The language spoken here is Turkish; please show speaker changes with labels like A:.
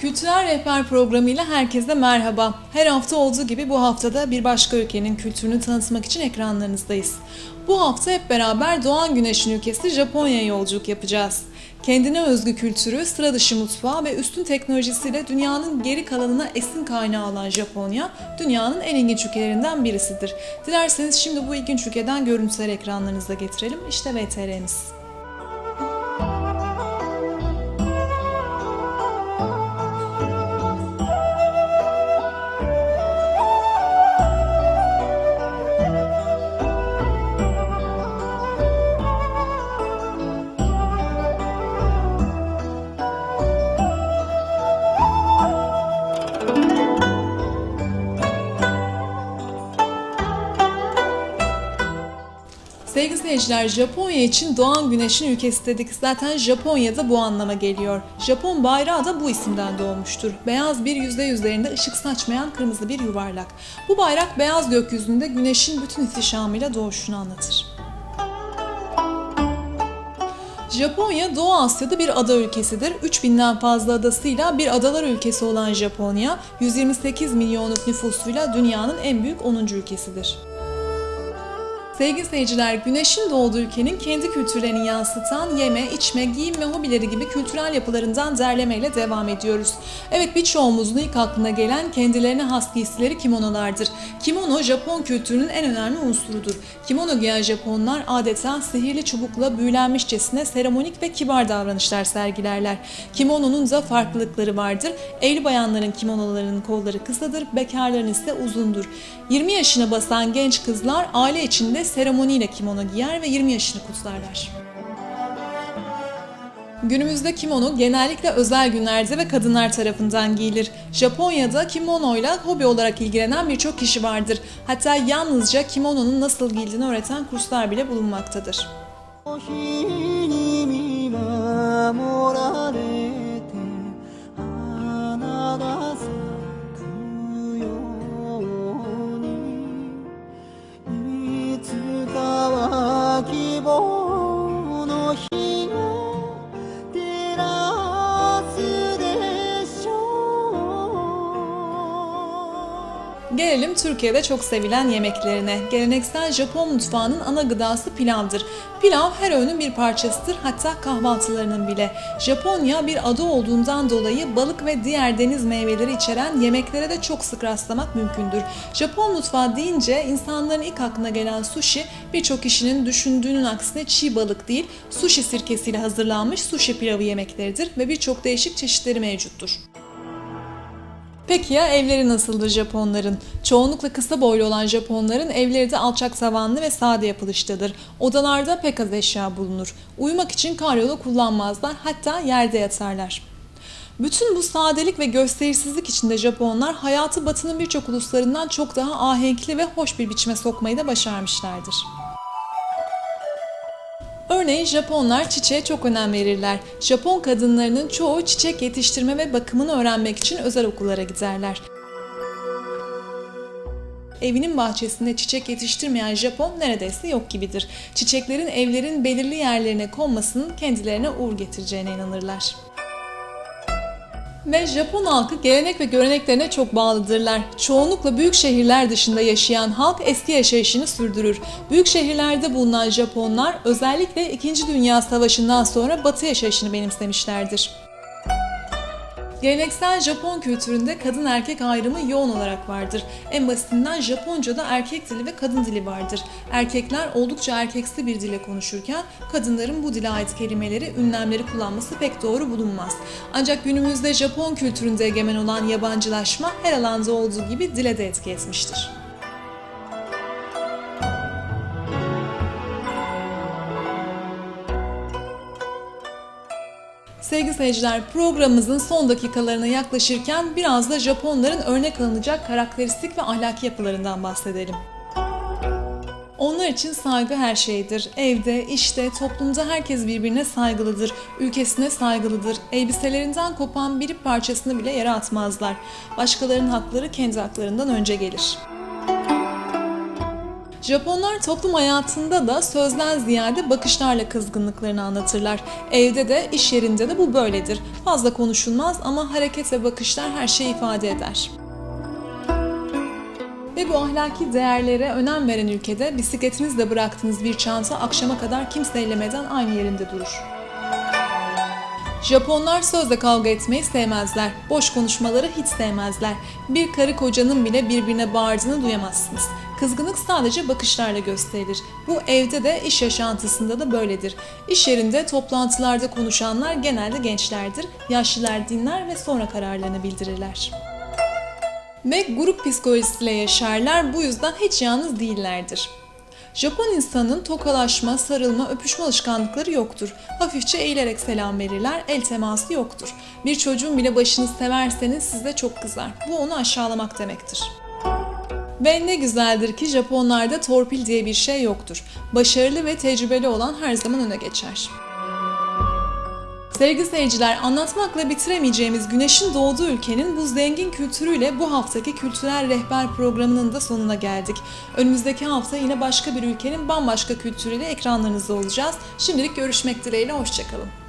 A: Kültürel Rehber programıyla herkese merhaba. Her hafta olduğu gibi bu haftada bir başka ülkenin kültürünü tanıtmak için ekranlarınızdayız. Bu hafta hep beraber doğan güneşin ülkesi Japonya'ya yolculuk yapacağız. Kendine özgü kültürü, sıra dışı mutfağı ve üstün teknolojisiyle dünyanın geri kalanına esin kaynağı olan Japonya, dünyanın en ilginç ülkelerinden birisidir. Dilerseniz şimdi bu ilginç ülkeden görüntüler ekranlarınıza getirelim. İşte VTR'miz. Sevgili seyirciler, Japonya için doğan güneşin ülkesi dedik. Zaten Japonya'da bu anlama geliyor. Japon bayrağı da bu isimden doğmuştur. Beyaz bir yüzey üzerinde ışık saçmayan kırmızı bir yuvarlak. Bu bayrak beyaz gökyüzünde güneşin bütün ihtişamıyla doğuşunu anlatır. Japonya Doğu Asya'da bir ada ülkesidir. 3000'den fazla adasıyla bir adalar ülkesi olan Japonya, 128 milyonluk nüfusuyla dünyanın en büyük 10. ülkesidir. Sevgili seyirciler, güneşin doğduğu ülkenin kendi kültürlerini yansıtan yeme, içme, giyim ve hobileri gibi kültürel yapılarından derlemeyle devam ediyoruz. Evet birçoğumuzun ilk aklına gelen kendilerine has giysileri kimonolardır. Kimono Japon kültürünün en önemli unsurudur. Kimono giyen Japonlar adeta sihirli çubukla büyülenmişçesine seremonik ve kibar davranışlar sergilerler. Kimononun da farklılıkları vardır. Evli bayanların kimonolarının kolları kısadır, bekarların ise uzundur. 20 yaşına basan genç kızlar aile içinde seremoniyle kimono giyer ve 20 yaşını kutlarlar. Günümüzde kimono genellikle özel günlerde ve kadınlar tarafından giyilir. Japonya'da kimonoyla hobi olarak ilgilenen birçok kişi vardır. Hatta yalnızca kimononun nasıl giyildiğini öğreten kurslar bile bulunmaktadır. Gelelim Türkiye'de çok sevilen yemeklerine. Geleneksel Japon mutfağının ana gıdası pilavdır. Pilav her öğünün bir parçasıdır hatta kahvaltılarının bile. Japonya bir ada olduğundan dolayı balık ve diğer deniz meyveleri içeren yemeklere de çok sık rastlamak mümkündür. Japon mutfağı deyince insanların ilk aklına gelen sushi birçok kişinin düşündüğünün aksine çiğ balık değil, sushi sirkesiyle hazırlanmış sushi pilavı yemekleridir ve birçok değişik çeşitleri mevcuttur. Peki ya evleri nasıldır Japonların? Çoğunlukla kısa boylu olan Japonların evleri de alçak tavanlı ve sade yapılıştadır. Odalarda pek az eşya bulunur. Uyumak için karyolu kullanmazlar, hatta yerde yatarlar. Bütün bu sadelik ve gösterişsizlik içinde Japonlar hayatı batının birçok uluslarından çok daha ahenkli ve hoş bir biçime sokmayı da başarmışlardır. Örneğin Japonlar çiçeğe çok önem verirler. Japon kadınlarının çoğu çiçek yetiştirme ve bakımını öğrenmek için özel okullara giderler. Evinin bahçesinde çiçek yetiştirmeyen Japon neredeyse yok gibidir. Çiçeklerin evlerin belirli yerlerine konmasının kendilerine uğur getireceğine inanırlar. Ve Japon halkı gelenek ve göreneklerine çok bağlıdırlar. Çoğunlukla büyük şehirler dışında yaşayan halk eski yaşayışını sürdürür. Büyük şehirlerde bulunan Japonlar özellikle 2. Dünya Savaşı'ndan sonra batı yaşayışını benimsemişlerdir. Geleneksel Japon kültüründe kadın erkek ayrımı yoğun olarak vardır. En basitinden Japonca'da erkek dili ve kadın dili vardır. Erkekler oldukça erkeksi bir dile konuşurken kadınların bu dile ait kelimeleri, ünlemleri kullanması pek doğru bulunmaz. Ancak günümüzde Japon kültüründe egemen olan yabancılaşma her alanda olduğu gibi dile de etki etmiştir. Sevgili seyirciler, programımızın son dakikalarına yaklaşırken biraz da Japonların örnek alınacak karakteristik ve ahlaki yapılarından bahsedelim. Onlar için saygı her şeydir. Evde, işte, toplumda herkes birbirine saygılıdır, ülkesine saygılıdır. Elbiselerinden kopan bir parçasını bile yere atmazlar. Başkalarının hakları kendi haklarından önce gelir. Japonlar toplum hayatında da sözden ziyade bakışlarla kızgınlıklarını anlatırlar. Evde de iş yerinde de bu böyledir. Fazla konuşulmaz ama hareket ve bakışlar her şeyi ifade eder. Ve bu ahlaki değerlere önem veren ülkede bisikletinizle bıraktığınız bir çanta akşama kadar kimse ellemeden aynı yerinde durur. Japonlar sözle kavga etmeyi sevmezler. Boş konuşmaları hiç sevmezler. Bir karı kocanın bile birbirine bağırdığını duyamazsınız. Kızgınlık sadece bakışlarla gösterilir. Bu evde de iş yaşantısında da böyledir. İş yerinde toplantılarda konuşanlar genelde gençlerdir. Yaşlılar dinler ve sonra kararlarını bildirirler. Ve grup psikolojisiyle yaşarlar. Bu yüzden hiç yalnız değillerdir. Japon insanın tokalaşma, sarılma, öpüşme alışkanlıkları yoktur. Hafifçe eğilerek selam verirler, el teması yoktur. Bir çocuğun bile başını severseniz size çok kızar. Bu onu aşağılamak demektir. Ve ne güzeldir ki Japonlarda torpil diye bir şey yoktur. Başarılı ve tecrübeli olan her zaman öne geçer. Sevgili seyirciler, anlatmakla bitiremeyeceğimiz güneşin doğduğu ülkenin bu zengin kültürüyle bu haftaki Kültürel Rehber programının da sonuna geldik. Önümüzdeki hafta yine başka bir ülkenin bambaşka kültürüyle ekranlarınızda olacağız. Şimdilik görüşmek dileğiyle, hoşçakalın.